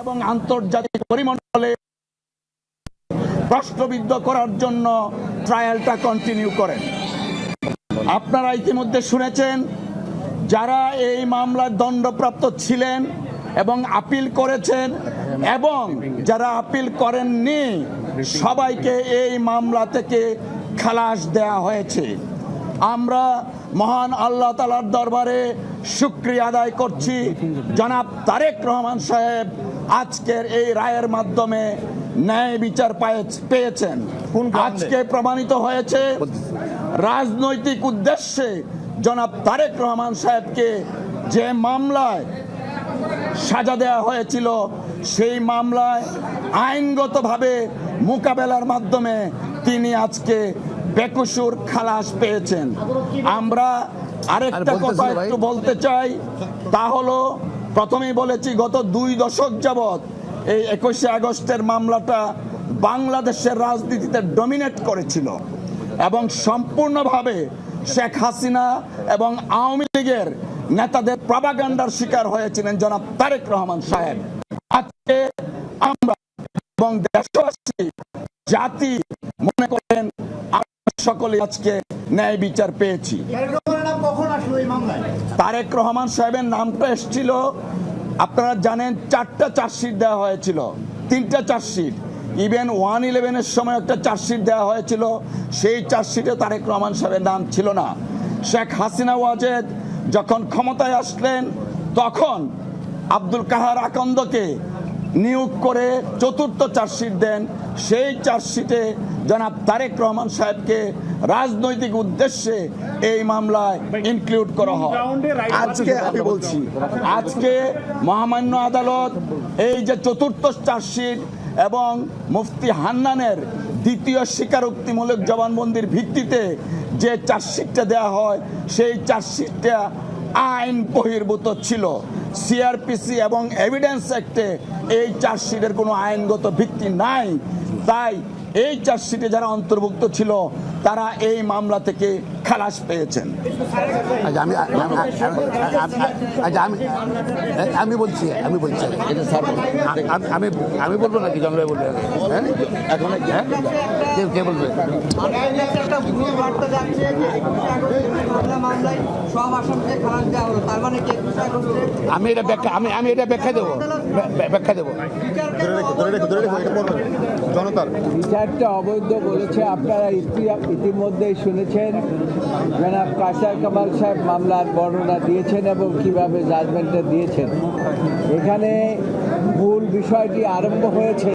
এবং আন্তর্জাতিক পরিমণ্ডলে প্রশ্নবিদ্ধ করার জন্য ট্রায়ালটা কন্টিনিউ করেন। আপনারা ইতিমধ্যে শুনেছেন, যারা এই মামলার দণ্ডপ্রাপ্ত ছিলেন এবং আপিল করেছেন এবং যারা আপিল করেননি, সবাইকে এই মামলা থেকে খালাস দেয়া হয়েছে। আমরা মহান আল্লাহ তালার দরবারে শুক্রিয়া আদায় করছি। জনাব তারেক রহমান সাহেব আজকের এই রায়ের মাধ্যমে ন্যায় বিচার পায়ে- পেয়েছেন। আজকে প্রমাণিত হয়েছে রাজনৈতিক উদ্দেশ্যে জনাব তারেক রহমান সাহেবকে যে মামলায় সাজা দেওয়া হয়েছিল সেই মামলায় আইনগতভাবে মোকাবেলার মাধ্যমে তিনি আজকে বেকসুর খালাস পেয়েছেন। আমরা আরেকটা কথা একটু বলতে চাই তা হলো প্রথমেই বলেছি গত দুই দশক যাবৎ এই একুশে আগস্টের মামলাটা বাংলাদেশের রাজনীতিতে ডমিনেট করেছিল এবং সম্পূর্ণভাবে শেখ হাসিনা এবং আওয়ামী লীগের নেতাদের প্রবাগান্ডার শিকার হয়েছিলেন জনাব তারেক রহমান সাহেব। আজকে আমরা এবং দেশবাসী জাতি মনে করেন সকলে আজকে ন্যায় বিচার পেয়েছি। তারেক রহমান সাহেবের নামটা এসেছিল, আপনারা জানেন চারটা চার্জশিট দেওয়া হয়েছিল, তিনটা চার্জশিট। ইভেন ওয়ান ইলেভেনের সময় একটা চার্জশিট দেওয়া হয়েছিল, সেই চার্জশিটে তারেক রহমান সাহেবের নাম ছিল না। শেখ হাসিনা ওয়াজেদ যখন ক্ষমতায় আসলেন, তখন আব্দুল কাহার আকন্দকে নিয়োগ করে চতুর্থ চার্জশিট দেন। সেই চার্জশিটে জনাব তারেক রহমান সাহেবকে রাজনৈতিক উদ্দেশ্যে এই মামলায় ইনক্লুড করা হয়। আজকে আমি বলছি। আজকে মহামান্য আদালত এই যে চতুর্থ চার্জশিট এবং মুফতি হান্নানের দ্বিতীয় স্বীকারোক্তিমূলক জবানবন্দির ভিত্তিতে যে চার্জশিটটা দেওয়া হয় সেই চার্জশিটটা আইন বহির্ভূত ছিল। সিআরপিসি এবং এভিডেন্স অ্যাক্টে এই চার্জশিটের কোনো আইনগত ভিত্তি নাই। তাই এই চার্জশিটে যারা অন্তর্ভুক্ত ছিল তারা এই মামলা থেকে খালাস পেয়েছেন। আচ্ছা আমি আমি- আমি- আচ্ছা আমি আমি বলছি আমি বলছি। আমি- আমি আমি বলব নাকি? জঙ্গলে বলবে। হ্যাঁ? এখন হ্যাঁ? কে- কে বলবে? সব আসামিকে খালাস দেওয়া হলো। তার মানে আমি এটা ব্যাখ্যা আমি আমি এটা ব্যাখ্যা দেবো। ব্যা- ব্যা- ব্যাখ্যা দেবো। জনতার। বিচারটা অবৈধ বলেছে আপনারা ইতি- ইতিমধ্যেই শুনেছেন। জনাব কাসার কামাল সাহেব মামলার বর্ণনা দিয়েছেন এবং কীভাবে জাজমেন্টটা দিয়েছেন। এখানে মূল বিষয়টি আরম্ভ হয়েছে।